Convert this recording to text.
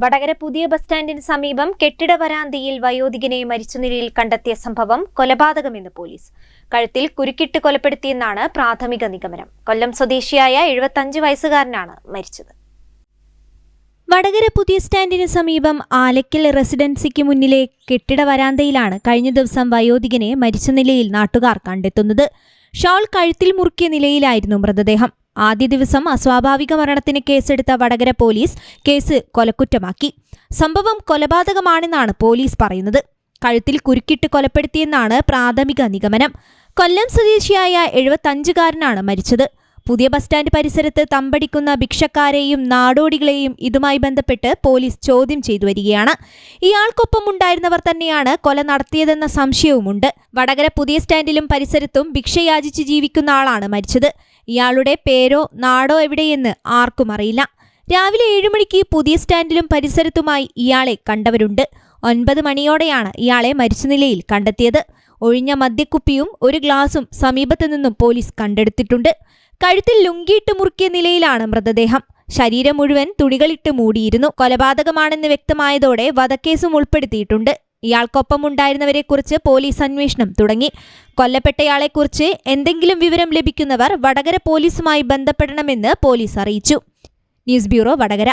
വടകര പുതിയ ബസ് സ്റ്റാൻഡിന് സമീപം കെട്ടിട വരാന്തിയിൽ വയോധികനെ മരിച്ച നിലയിൽ കണ്ടെത്തിയ സംഭവം കൊലപാതകമെന്ന് പോലീസ്. കഴുത്തിൽ കുരുക്കിട്ട് കൊലപ്പെടുത്തിയെന്നാണ് പ്രാഥമിക നിഗമനം. കൊല്ലം സ്വദേശിയായ എഴുപത്തഞ്ച് വയസ്സുകാരനാണ് മരിച്ചത്. വടകര പുതിയ സ്റ്റാൻഡിന് സമീപം ആലക്കൽ റെസിഡൻസിക്ക് മുന്നിലെ കെട്ടിട വരാന്തയിലാണ് കഴിഞ്ഞ ദിവസം വയോധികനെ മരിച്ച നിലയിൽ നാട്ടുകാർ കണ്ടെത്തുന്നത്. ഷാൾ കഴുത്തിൽ മുറുക്കിയ നിലയിലായിരുന്നു മൃതദേഹം. ആദ്യ ദിവസം അസ്വാഭാവിക മരണത്തിന് കേസെടുത്ത വടകര പോലീസ് കേസ് കൊലക്കുറ്റമാക്കി. സംഭവം കൊലപാതകമാണെന്നാണ് പോലീസ് പറയുന്നത്. കഴുത്തിൽ കുരുക്കിട്ട് കൊലപ്പെടുത്തിയെന്നാണ് പ്രാഥമിക നിഗമനം. കൊല്ലം സ്വദേശിയായ എഴുപത്തഞ്ചുകാരനാണ് മരിച്ചത്. പുതിയ ബസ് സ്റ്റാൻഡ് പരിസരത്ത് തമ്പടിക്കുന്ന ഭിക്ഷക്കാരെയും നാടോടികളെയും ഇതുമായി ബന്ധപ്പെട്ട് പോലീസ് ചോദ്യം ചെയ്തു വരികയാണ്. ഇയാൾക്കൊപ്പം ഉണ്ടായിരുന്നവർ തന്നെയാണ് കൊല നടത്തിയതെന്ന സംശയവുമുണ്ട്. വടകര പുതിയ സ്റ്റാൻഡിലും പരിസരത്തും ഭിക്ഷയാചിച്ച് ജീവിക്കുന്ന ആളാണ് മരിച്ചത്. ഇയാളുടെ പേരോ നാടോ എവിടെയെന്ന് ആർക്കും അറിയില്ല. രാവിലെ ഏഴ് മണിക്ക് പുതിയ സ്റ്റാൻഡിലും പരിസരത്തുമായി ഇയാളെ കണ്ടവരുണ്ട്. ഒൻപത് മണിയോടെയാണ് ഇയാളെ മരിച്ച നിലയിൽ കണ്ടെത്തിയത്. ഒഴിഞ്ഞ മദ്യക്കുപ്പിയും ഒരു ഗ്ലാസും സമീപത്തു നിന്നും പോലീസ് കണ്ടെടുത്തിട്ടുണ്ട്. കഴുത്തിൽ ലുങ്കിയിട്ട് മുറുക്കിയ നിലയിലാണ് മൃതദേഹം. ശരീരം മുഴുവൻ തുണികളിട്ട് മൂടിയിരുന്നു. കൊലപാതകമാണെന്ന് വ്യക്തമായതോടെ വധക്കേസും ഉൾപ്പെടുത്തിയിട്ടുണ്ട്. ഇയാൾക്കൊപ്പം ഇയാൾക്കൊപ്പമുണ്ടായിരുന്നവരെക്കുറിച്ച് പോലീസ് അന്വേഷണം തുടങ്ങി. കൊല്ലപ്പെട്ടയാളെക്കുറിച്ച് എന്തെങ്കിലും വിവരം ലഭിക്കുന്നവർ വടകര പോലീസുമായി ബന്ധപ്പെടണമെന്ന് പോലീസ് അറിയിച്ചു. News bureau Vadakara.